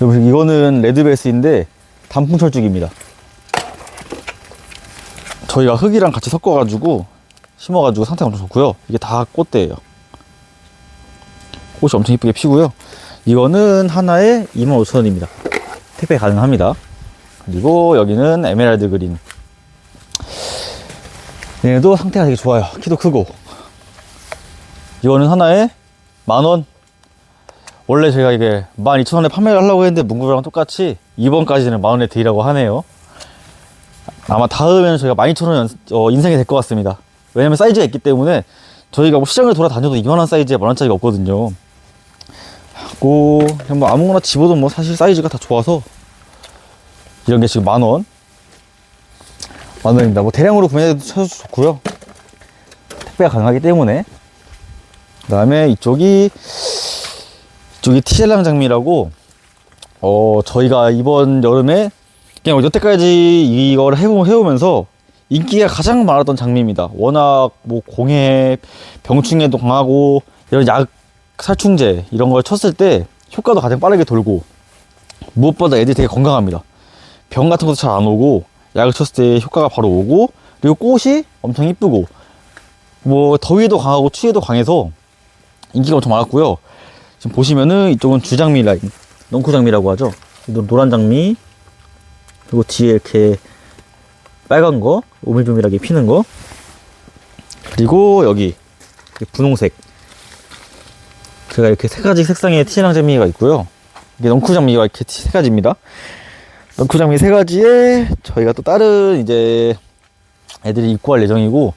이거는 레드베이스인데 단풍 철쭉입니다. 저희가 흙이랑 같이 섞어가지고 심어가지고 상태가 엄청 좋고요. 이게 다 꽃대예요. 꽃이 엄청 이쁘게 피고요. 이거는 하나에 25,000원입니다. 택배 가능합니다. 그리고 여기는 에메랄드 그린. 얘네도 상태가 되게 좋아요. 키도 크고. 이거는 하나에 만원. 원래 저희가 이게 12,000원에 판매를 하려고 했는데 문구랑 똑같이 이번까지는 만원에 드리라고 하네요. 아마 다음에는 저희가 12,000원 어, 인생이 될 것 같습니다. 왜냐면 사이즈가 있기 때문에 저희가 뭐 시장을 돌아다녀도 이만한 사이즈에 만원짜리가 없거든요. 하고 그냥 뭐 아무거나 집어도 뭐 사실 사이즈가 다 좋아서 이런 게 지금 만원 만원입니다. 뭐 대량으로 구매해도 쳐도 좋고요. 택배가 가능하기 때문에 그 다음에 이쪽이 이쪽이 티젤랑 장미라고 어 저희가 이번 여름에 그냥 여태까지 이걸 해보, 해오면서 인기가 가장 많았던 장미입니다. 워낙 뭐 공해, 병충해도 강하고 이런 약 살충제 이런 걸 쳤을 때 효과도 가장 빠르게 돌고 무엇보다 애들이 되게 건강합니다. 병 같은 것도 잘 안 오고 약을 쳤을 때 효과가 바로 오고 그리고 꽃이 엄청 이쁘고 뭐 더위도 강하고 추위에도 강해서 인기가 엄청 많았고요. 지금 보시면은 이쪽은 주장미 라인, 넝쿠장미라고 하죠. 노란 장미, 그리고 뒤에 이렇게 빨간 거, 오밀조밀하게 피는 거, 그리고 여기 분홍색. 제가 이렇게 세 가지 색상의 티랑 장미가 있고요. 이게 넝쿠 장미가 이렇게 세 가지입니다. 넝쿠 장미 세 가지에 저희가 또 다른 이제 애들이 입고할 예정이고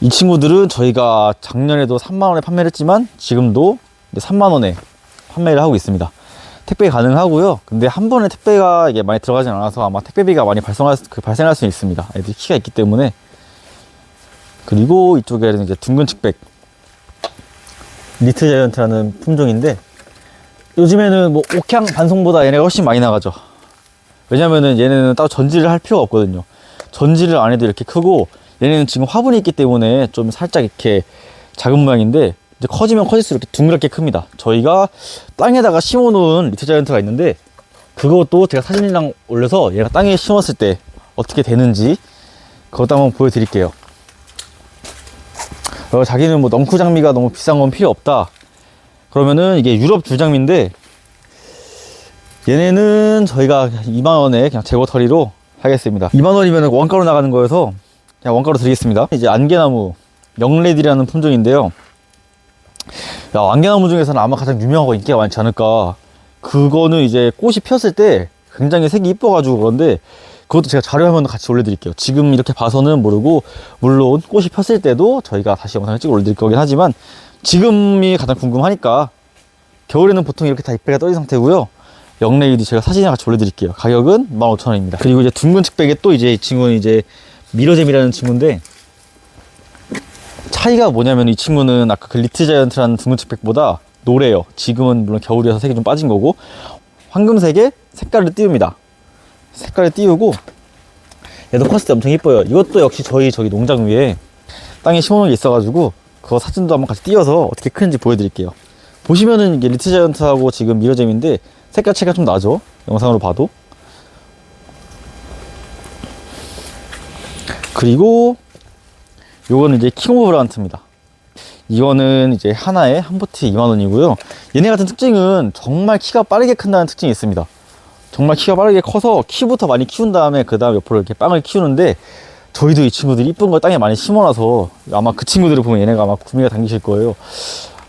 이 친구들은 저희가 작년에도 3만 원에 판매를 했지만 지금도 3만원에 판매를 하고 있습니다. 택배 가능하고요. 근데 한 번에 택배가 이게 많이 들어가진 않아서 아마 택배비가 많이 발생할, 수- 그 발생할 수 있습니다. 애들이 키가 있기 때문에. 그리고 이쪽에는 이제 둥근 측백. 리트 자이언트라는 품종인데 요즘에는 뭐 옥향 반송보다 얘네가 훨씬 많이 나가죠. 왜냐면은 얘네는 따로 전지를 할 필요가 없거든요. 전지를 안 해도 이렇게 크고 얘네는 지금 화분이 있기 때문에 좀 살짝 이렇게 작은 모양인데 이제 커지면 커질수록 이렇게 둥그랗게 큽니다. 저희가 땅에다가 심어놓은 리트 자이언트가 있는데 그것도 제가 사진이랑 올려서 얘가 땅에 심었을 때 어떻게 되는지 그것도 한번 보여드릴게요. 어, 자기는 뭐 넝쿠 장미가 너무 비싼 건 필요 없다. 그러면은 이게 유럽 줄장미인데 얘네는 저희가 2만원에 그냥 재고 처리로 하겠습니다. 2만원이면 원가로 나가는 거여서 그냥 원가로 드리겠습니다. 이제 안개나무 영레디라는 품종인데요. 야, 안개나무 중에서는 아마 가장 유명하고 인기가 많지 않을까. 그거는 이제 꽃이 피었을 때 굉장히 색이 이뻐가지고 그런데 그것도 제가 자료 화면 같이 올려드릴게요. 지금 이렇게 봐서는 모르고 물론 꽃이 폈을 때도 저희가 다시 영상을 찍어 올려드릴 거긴 하지만 지금이 가장 궁금하니까 겨울에는 보통 이렇게 다 잎배가 떨어진 상태고요. 영레이드 제가 사진이랑 같이 올려드릴게요. 가격은 15,000원입니다. 그리고 이제 둥근 측백에 또 이제 이 친구는 이제 미러잼이라는 친구인데 차이가 뭐냐면 이 친구는 아까 그 리트 자이언트라는 둥근 측백보다 노래요. 지금은 물론 겨울이어서 색이 좀 빠진 거고 황금색에 색깔을 띄웁니다. 색깔을 띄우고 얘도 컸을 때 엄청 이뻐요. 이것도 역시 저희 저기 농장 위에 땅에 심어놓은 게 있어가지고 그거 사진도 한번 같이 띄워서 어떻게 크는지 보여드릴게요. 보시면은 이게 리트 자이언트하고 지금 미러잼인데 색깔 차이가 좀 나죠? 영상으로 봐도. 그리고 요거는 이제 킹 오브 브란트입니다. 이거는 이제 하나에 한 포트에 2만원이고요. 얘네 같은 특징은 정말 키가 빠르게 큰다는 특징이 있습니다. 정말 키가 빠르게 커서 키부터 많이 키운 다음에 그 다음에 옆으로 이렇게 빵을 키우는데 저희도 이 친구들이 이쁜 걸 땅에 많이 심어놔서 아마 그 친구들을 보면 얘네가 아마 구미가 당기실 거예요.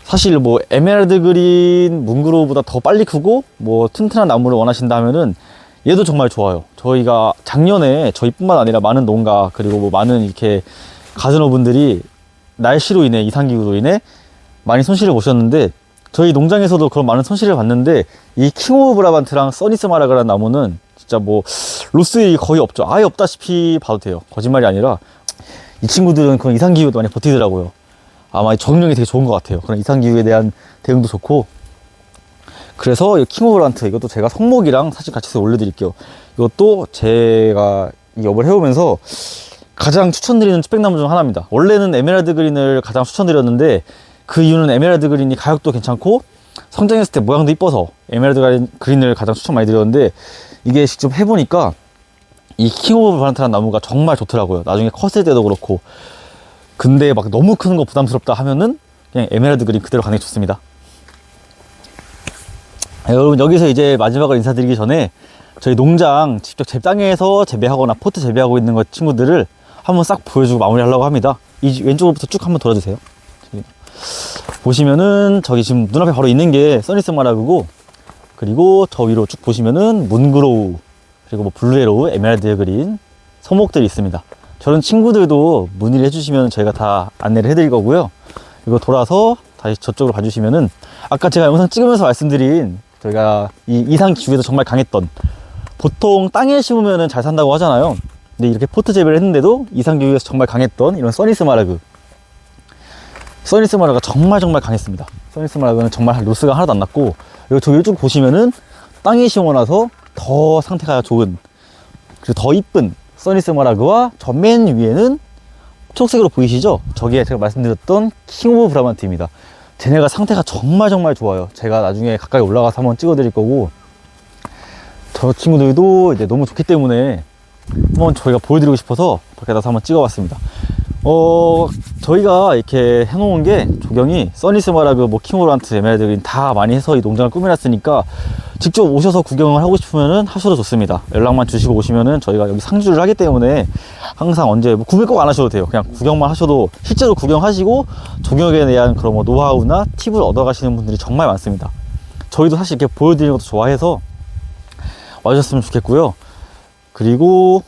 사실 뭐 에메랄드 그린 문그로보다 더 빨리 크고 뭐 튼튼한 나무를 원하신다면은 얘도 정말 좋아요. 저희가 작년에 저희뿐만 아니라 많은 농가 그리고 뭐 많은 이렇게 가전어분들이 날씨로 인해 이상기후로 인해 많이 손실을 보셨는데 저희 농장에서도 그런 많은 손실을 봤는데 이 킹오브 브라반트랑 써니스 마라그라는 나무는 진짜 뭐 로스일이 거의 없죠. 아예 없다시피 봐도 돼요. 거짓말이 아니라 이 친구들은 그런 이상기후도 많이 버티더라고요. 아마 정력이 되게 좋은 것 같아요. 그런 이상기후에 대한 대응도 좋고 그래서 이 킹오브 브란트 이것도 제가 성목이랑 사진 같이 올려드릴게요. 이것도 제가 이 업을 해오면서 가장 추천드리는 측백나무 중 하나입니다. 원래는 에메랄드 그린을 가장 추천드렸는데 그 이유는 에메랄드 그린이 가격도 괜찮고 성장했을 때 모양도 이뻐서 에메랄드 그린을 가장 추천 많이 드렸는데 이게 직접 해보니까 이 킹 오브 브란트라는 나무가 정말 좋더라고요. 나중에 컸을 때도 그렇고. 근데 막 너무 크는 거 부담스럽다 하면은 그냥 에메랄드 그린 그대로 가는 게 좋습니다. 아, 여러분 여기서 이제 마지막으로 인사드리기 전에 저희 농장 직접 제 땅에서 재배하거나 포트 재배하고 있는 것 친구들을 한번 싹 보여주고 마무리하려고 합니다. 이 왼쪽으로부터 쭉 한번 돌아주세요. 보시면은 저기 지금 눈앞에 바로 있는 게 써니스 마라그고 그리고 저 위로 쭉 보시면은 문그로우 그리고 뭐 블루에로우, 에메랄드 그린 서목들이 있습니다. 저런 친구들도 문의를 해주시면 저희가 다 안내를 해드릴 거고요. 이거 돌아서 다시 저쪽으로 봐주시면은 아까 제가 영상 찍으면서 말씀드린 저희가 이 이상 기후에도 정말 강했던 보통 땅에 심으면은 잘 산다고 하잖아요. 근데 이렇게 포트 재배를 했는데도 이상 기후에서 정말 강했던 이런 써니스 마라그 써니스 마라가 정말 정말 강했습니다. 써니스 마라그는 정말 로스가 하나도 안 났고 그리고 저 이쪽 보시면은 땅에 심어놔서 더 상태가 좋은 그리고 더 이쁜 써니스 마라그와 저맨 위에는 초록색으로 보이시죠? 저게 제가 말씀드렸던 킹 오브 브라만트입니다. 쟤네가 상태가 정말 정말 좋아요. 제가 나중에 가까이 올라가서 한번 찍어 드릴 거고 저 친구들도 이제 너무 좋기 때문에 한번 저희가 보여드리고 싶어서 밖에 나서 한번 찍어봤습니다. 어, 저희가 이렇게 해놓은 게 조경이 써니스마라그 뭐 킹오란트 에메랄드 다 많이 해서 이 농장을 꾸며놨으니까 직접 오셔서 구경을 하고 싶으면은 하셔도 좋습니다. 연락만 주시고 오시면은 저희가 여기 상주를 하기 때문에 항상 언제 뭐 구매 꼭 안 하셔도 돼요. 그냥 구경만 하셔도 실제로 구경하시고 조경에 대한 그런 뭐 노하우나 팁을 얻어가시는 분들이 정말 많습니다. 저희도 사실 이렇게 보여드리는 것도 좋아해서 와주셨으면 좋겠고요. 그리고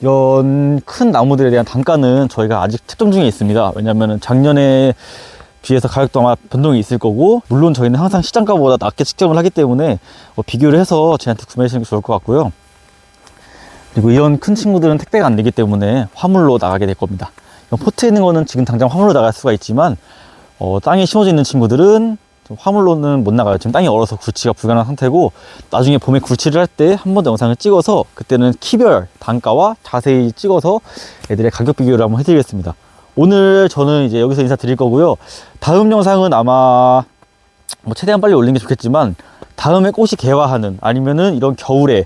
이런 큰 나무들에 대한 단가는 저희가 아직 책정 중에 있습니다. 왜냐면은 작년에 비해서 가격도 아마 변동이 있을 거고, 물론 저희는 항상 시장가보다 낮게 책정을 하기 때문에 뭐 비교를 해서 저희한테 구매하시는 게 좋을 것 같고요. 그리고 이런 큰 친구들은 택배가 안 되기 때문에 화물로 나가게 될 겁니다. 포트에 있는 거는 지금 당장 화물로 나갈 수가 있지만, 어, 땅에 심어져 있는 친구들은 좀 화물로는 못 나가요. 지금 땅이 얼어서 굴치가 불가능한 상태고 나중에 봄에 굴치를 할 때 한 번 더 영상을 찍어서 그때는 키별 단가와 자세히 찍어서 애들의 가격 비교를 한번 해드리겠습니다. 오늘 저는 이제 여기서 인사드릴 거고요. 다음 영상은 아마 뭐 최대한 빨리 올리는 게 좋겠지만 다음에 꽃이 개화하는 아니면은 이런 겨울에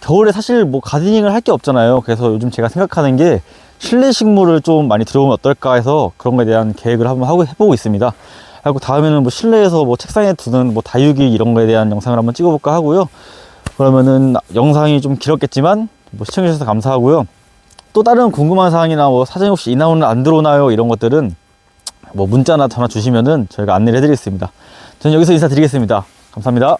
겨울에 사실 뭐 가디닝을 할 게 없잖아요. 그래서 요즘 제가 생각하는 게 실내 식물을 좀 많이 들어오면 어떨까 해서 그런 거에 대한 계획을 한번 하고 해보고 있습니다. 그리고 다음에는 뭐 실내에서 뭐 책상에 두는 뭐 다육이 이런 거에 대한 영상을 한번 찍어볼까 하고요. 그러면은 영상이 좀 길었겠지만 뭐 시청해주셔서 감사하고요. 또 다른 궁금한 사항이나 뭐 사전에 혹시 이 나오는 안 들어오나요? 이런 것들은 뭐 문자나 전화 주시면은 저희가 안내를 해드리겠습니다. 저는 여기서 인사드리겠습니다. 감사합니다.